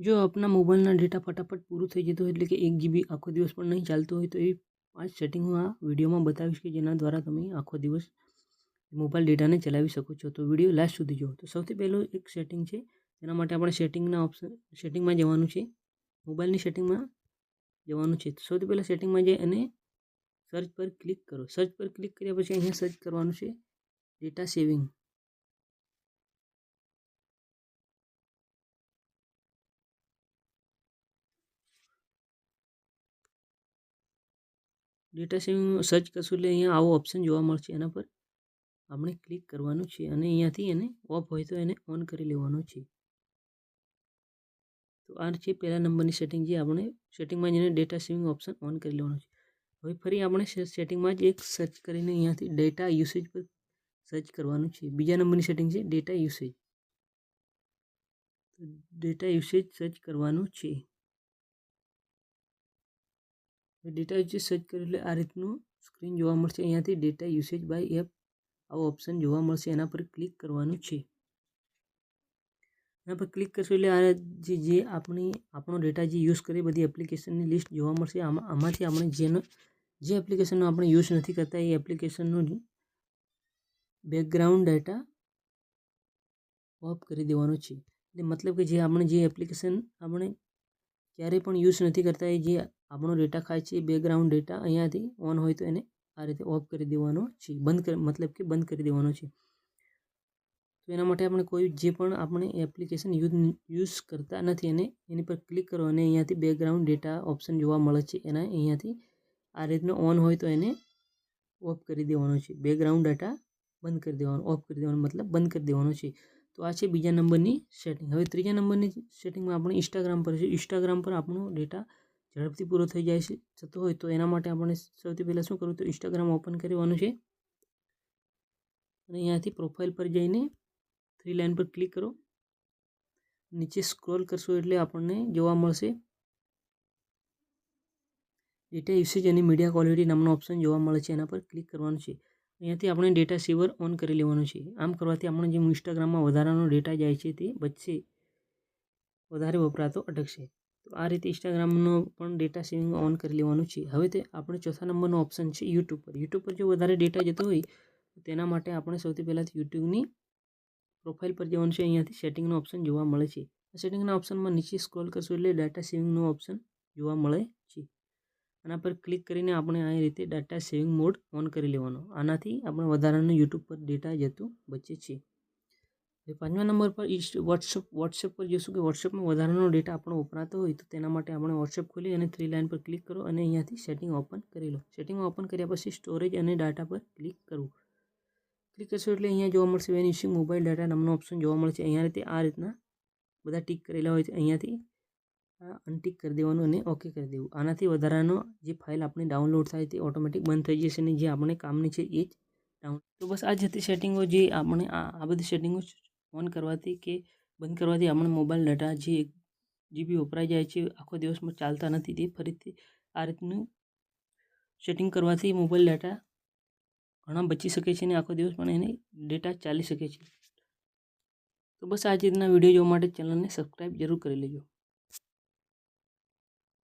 જો આપના મોબાઈલના ડેટા ફટાફટ પૂરું થઈ જતું હોય એટલે કે એક જીબી આખો દિવસ પણ નહીં ચાલતું હોય તો એ પાંચ સેટિંગ હું આ વિડીયોમાં બતાવીશ કે જેના દ્વારા તમે આખો દિવસ મોબાઈલ ડેટાને ચલાવી શકો છો. તો વીડિયો લાસ્ટ સુધી જુઓ. તો સૌથી પહેલું એક સેટિંગ છે. તેના માટે આપણે સેટિંગના ઓપ્શન સેટિંગમાં જવાનું છે. મોબાઈલની સેટિંગમાં જવાનું છે. સૌથી પહેલાં સેટિંગમાં જઈ અને સર્ચ પર ક્લિક કરો. સર્ચ પર ક્લિક કર્યા પછી અહીંયા સર્ચ કરવાનું છે. Data saving data saving search કરશું એટલે અહીંયા આવો ઓપ્શન જોવા મળશે એના પર. આપણે ક્લિક કરવાનું છે અને અહીંયાથી એને ઓફ હોય તો એને ઓન કરી લેવાનું છે. તો આ છે પહેલા નંબરની સેટિંગ જે આપણે સેટિંગમાં જઈને ડેટા સેવિંગ ઓપ્શન ઓન કરી લેવાનું છે. હવે ફરી આપણે સેટિંગમાં જ એક સર્ચ કરીને અહીંયાથી ડેટા યુસેજ પર સર્ચ કરવાનું છે. બીજા નંબરની સેટિંગ છે data usage data usage search કરવાનું છે. ડેટા યુસેજ સર્ચ કરી એટલે આ રીતનું સ્ક્રીન જોવા મળશે. અહીંયાથી ડેટા યુસેજ બાય એપ આવો ઓપ્શન જોવા મળશે. એના પર ક્લિક કરવાનું છે. એના પર ક્લિક કરશો એટલે આ જે જે આપણી, આપણો ડેટા જે યુઝ કરીએ બધી એપ્લિકેશનની લિસ્ટ જોવા મળશે. આમાં, આમાંથી આપણે જેનો, જે એપ્લિકેશનનો આપણે યુઝ નથી કરતા એ એપ્લિકેશનનું બેકગ્રાઉન્ડ ડેટા ઓફ કરી દેવાનો છે. એટલે મતલબ કે જે આપણે જે એપ્લિકેશન આપણે ક્યારેય પણ યુઝ નથી કરતા એ જે આપણો ડેટા ખાય છે એ બેકગ્રાઉન્ડ ડેટા અહીંયાથી ઓન હોય તો એને આ રીતે ઓફ કરી દેવાનો છે. બંધ કરી, મતલબ કે બંધ કરી દેવાનો છે. તો એના માટે આપણે કોઈ જે પણ આપણે એપ્લિકેશન યુઝ યુઝ કરતા નથી અને એની પર ક્લિક કરો અને અહીંયાથી બેકગ્રાઉન્ડ ડેટા ઓપ્શન જોવા મળે છે. એના અહીંયાથી આ રીતનો ઓન હોય તો એને ઓફ કરી દેવાનો છે. બેકગ્રાઉન્ડ ડેટા બંધ કરી દેવાનો ઓફ કરી દેવાનો, મતલબ બંધ કરી દેવાનો છે. તો આ છે બીજા નંબરની સેટિંગ હવે ત્રીજા નંબરની સેટિંગમાં આપણે ઇન્સ્ટાગ્રામ પર છે. ઇન્સ્ટાગ્રામ પર આપણો ડેટા ઝડપથી પૂરો થઈ જાય છે. થતો હોય તો એના માટે આપણે સૌથી પહેલાં શું કરવું? તો ઇન્સ્ટાગ્રામ ઓપન કરવાનું છે. અને અહીંયાથી પ્રોફાઇલ પર જઈને થ્રી લાઇન પર ક્લિક કરો. નીચે સ્ક્રોલ કરશો એટલે આપણને જોવા મળશે. ડેટા યુસેજ અને મીડિયા ક્વોલિટી નામનો ઓપ્શન જોવા મળે છે. એના પર ક્લિક કરવાનું છે. અહીંયાથી આપણે ડેટા સેવર ઓન કરી લેવાનું છે. આમ કરવાથી આપણે જે ઇન્સ્ટાગ્રામમાં વધારાનો ડેટા જાય છે તે બચશે વધારે વપરાતો અટકશે. આ રીતે ઇન્સ્ટાગ્રામનો પણ ડેટા સેવિંગ ઓન કરી લેવાનું છે. હવે તે આપણે ચોથા નંબરનો ઓપ્શન છે યુટ્યુબ પર. યુટ્યુબ પર જો વધારે ડેટા જતો હોય, તેના માટે આપણે સૌથી પહેલાં યુટ્યુબની પ્રોફાઇલ પર જવાનું છે. અહીંયાથી સેટિંગનો ઓપ્શન જોવા મળે છે. આ સેટિંગના ઓપ્શનમાં નીચે સ્ક્રોલ કરશું એટલે ડેટા સેવિંગનો ઓપ્શન જોવા મળે છે. આના પર ક્લિક કરીને આપણે આ રીતે ડેટા સેવિંગ મોડ ઓન કરી લેવાનો. આનાથી આપણે વધારાનું યુટ્યુબ પર ડેટા જતું બચે છે. પાંચમા નંબર પર વોટ્સઅપ વોટ્સએપ પર જોશું કે વોટ્સએપમાં વધારાનો ડેટા આપણો વપરાતો હોય તો તેના માટે આપણે વોટ્સએપ ખોલી અને થ્રી લાઇન પર ક્લિક કરો અને અહીંયાથી સેટિંગ ઓપન કરી લો. સેટિંગ ઓપન કર્યા પછી સ્ટોરેજ અને ડાટા પર ક્લિક કરવું ક્લિક કરશો એટલે અહીંયા જોવા મળશે વેન ઇસ્યુ મોબાઈલ ડાટા નામનો ઓપ્શન જોવા મળશે. અહીંયા રીતે આ રીતના બધા ટીક કરેલા હોય છે અહીંયાથી આ અનટીક કરી દેવાનું અને ઓકે કરી દેવું. આનાથી વધારાનો જે ફાઇલ આપણે ડાઉનલોડ થાય તે ઓટોમેટિક બંધ થઈ જશે અને જે આપણે કામની છે એ જ ડાઉન તો બસ આ જ હતી સેટિંગો જે આપણે આ બધી સેટિંગો ઓન કરવાથી કે બંધ કરવાથી આપણા મોબાઈલ ડેટા જે એક જીબી વપરાઈ જાય છે, આખો દિવસમાં ચાલતા નથી. તે ફરીથી આ રીતનું સેટિંગ કરવાથી મોબાઈલ ડેટા ઘણા બચી શકે છે અને આખો દિવસ પણ એને ડેટા ચાલી શકે છે. તો બસ આ રીતના વીડિયો જોવા માટે ચેનલને સબસ્ક્રાઈબ જરૂર કરી લેજો.